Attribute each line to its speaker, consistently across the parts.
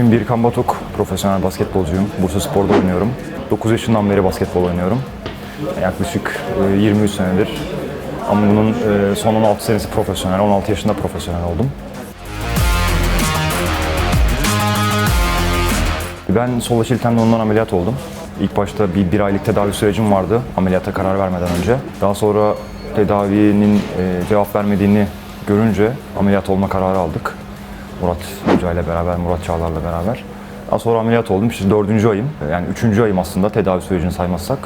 Speaker 1: İsmim Birkan Batuk. Profesyonel basketbolcuyum. Bursa Spor'da oynuyorum. 9 yaşından beri basketbol oynuyorum. Yaklaşık e, 23 senedir. Ama bunun e, son 16 senesi profesyonel. 16 yaşında profesyonel oldum. Ben sol aşil tendonundan ameliyat oldum. İlk başta bir, bir aylık tedavi sürecim vardı ameliyata karar vermeden önce. Daha sonra tedavinin e, cevap vermediğini görünce ameliyat olma kararı aldık. Murat Hoca ile beraber, Murat Çağlar'la beraber. Daha sonra ameliyat oldum. Şimdi dördüncü ayım. Yani üçüncü ayım aslında tedavi sürecini saymazsak.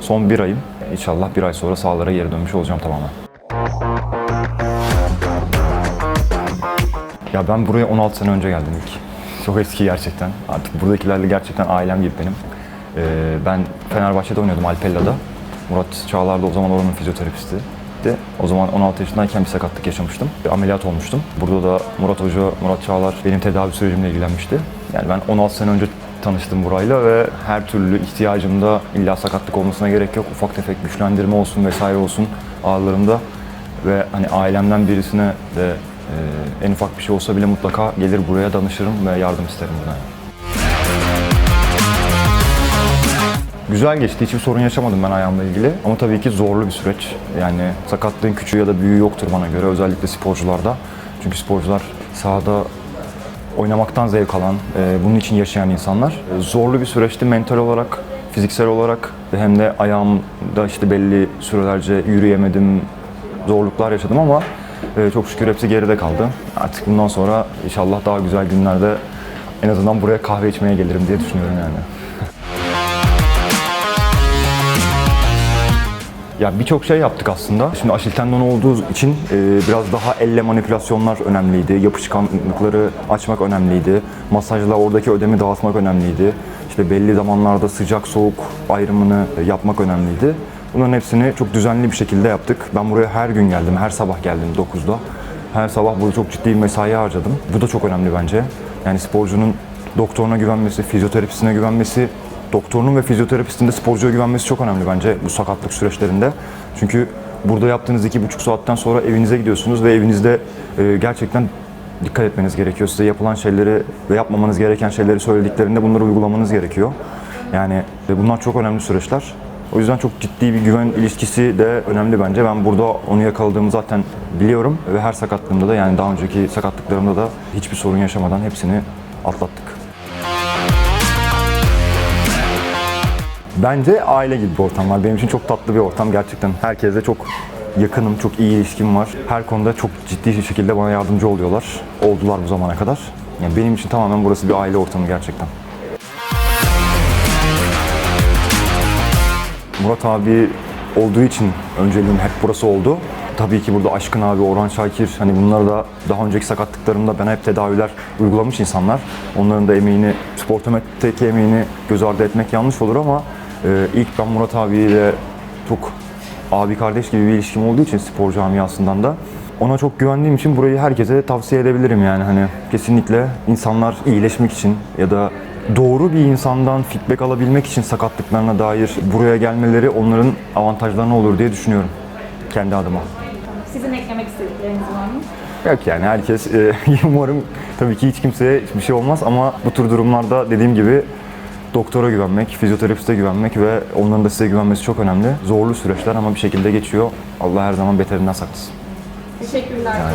Speaker 1: Son bir ayım. İnşallah bir ay sonra sahalara geri dönmüş olacağım tamamen. Ya ben buraya 16 sene önce geldim ilk. Çok eski gerçekten. Artık buradakilerle gerçekten ailem gibi benim. Ee, ben Fenerbahçe'de oynuyordum Alpella'da. Murat Çağlar da o zaman oranın fizyoterapisti. De, o zaman 16 yaşındayken bir sakatlık yaşamıştım. Bir ameliyat olmuştum. Burada da Murat Hoca, Murat Çağlar benim tedavi sürecimle ilgilenmişti. Yani ben 16 sene önce tanıştım burayla ve her türlü ihtiyacımda illa sakatlık olmasına gerek yok. Ufak tefek güçlendirme olsun vesaire olsun ağırlarımda ve hani ailemden birisine de e, en ufak bir şey olsa bile mutlaka gelir buraya danışırım ve yardım isterim buna. Güzel geçti. Hiçbir sorun yaşamadım ben ayağımla ilgili. Ama tabii ki zorlu bir süreç. Yani sakatlığın küçüğü ya da büyüğü yoktur bana göre. Özellikle sporcularda. Çünkü sporcular sahada oynamaktan zevk alan, e, bunun için yaşayan insanlar. E, Zorlu bir süreçti mental olarak, fiziksel olarak hem de ayağımda işte belli sürelerce yürüyemedim, zorluklar yaşadım ama e, çok şükür hepsi geride kaldı. Artık bundan sonra inşallah daha güzel günlerde en azından buraya kahve içmeye gelirim diye düşünüyorum yani. Ya birçok şey yaptık aslında. Şimdi aşil tendon olduğu için e, biraz daha elle manipülasyonlar önemliydi. Yapışkanlıkları açmak önemliydi. Masajla oradaki ödemi dağıtmak önemliydi. İşte belli zamanlarda sıcak soğuk ayrımını e, yapmak önemliydi. Bunların hepsini çok düzenli bir şekilde yaptık. Ben buraya her gün geldim, her sabah geldim 9'da. Her sabah burada çok ciddi bir mesai harcadım. Bu da çok önemli bence. Yani sporcunun doktoruna güvenmesi, fizyoterapisine güvenmesi, doktorunun ve fizyoterapistin de sporcuya güvenmesi çok önemli bence bu sakatlık süreçlerinde. Çünkü burada yaptığınız iki buçuk saatten sonra evinize gidiyorsunuz ve evinizde e, gerçekten dikkat etmeniz gerekiyor. Size yapılan şeyleri ve yapmamanız gereken şeyleri söylediklerinde bunları uygulamanız gerekiyor. Yani e, bunlar çok önemli süreçler. O yüzden çok ciddi bir güven ilişkisi de önemli bence. Ben burada onu yakaladığımı zaten biliyorum ve her sakatlığımda da yani daha önceki sakatlıklarımda da hiçbir sorun yaşamadan hepsini atlattık. Bence aile gibi bir ortam var. Benim için çok tatlı bir ortam gerçekten. Herkese çok yakınım, çok iyi ilişkim var. Her konuda çok ciddi bir şekilde bana yardımcı oluyorlar. Oldular bu zamana kadar. Yani benim için tamamen burası bir aile ortamı gerçekten. Murat abi olduğu için önceliğim hep burası oldu. Tabii ki burada Aşkın abi, Orhan Şakir, hani bunlar da daha önceki sakatlıklarımda ben hep tedaviler uygulamış insanlar. Onların da emeğini, sportometteki emeğini göz ardı etmek yanlış olur ama e, ilk ben Murat abiyle çok abi kardeş gibi bir ilişkim olduğu için spor camiasından da ona çok güvendiğim için burayı herkese tavsiye edebilirim yani hani kesinlikle insanlar iyileşmek için ya da doğru bir insandan feedback alabilmek için sakatlıklarına dair buraya gelmeleri onların avantajlarına olur diye düşünüyorum kendi adıma.
Speaker 2: Sizin eklemek istedikleriniz var mı?
Speaker 1: Yok yani herkes e, umarım tabii ki hiç kimseye hiçbir şey olmaz ama bu tür durumlarda dediğim gibi doktora güvenmek, fizyoterapiste güvenmek ve onların da size güvenmesi çok önemli. Zorlu süreçler ama bir şekilde geçiyor. Allah her zaman beterinden saklasın.
Speaker 2: Teşekkürler.
Speaker 1: Yani.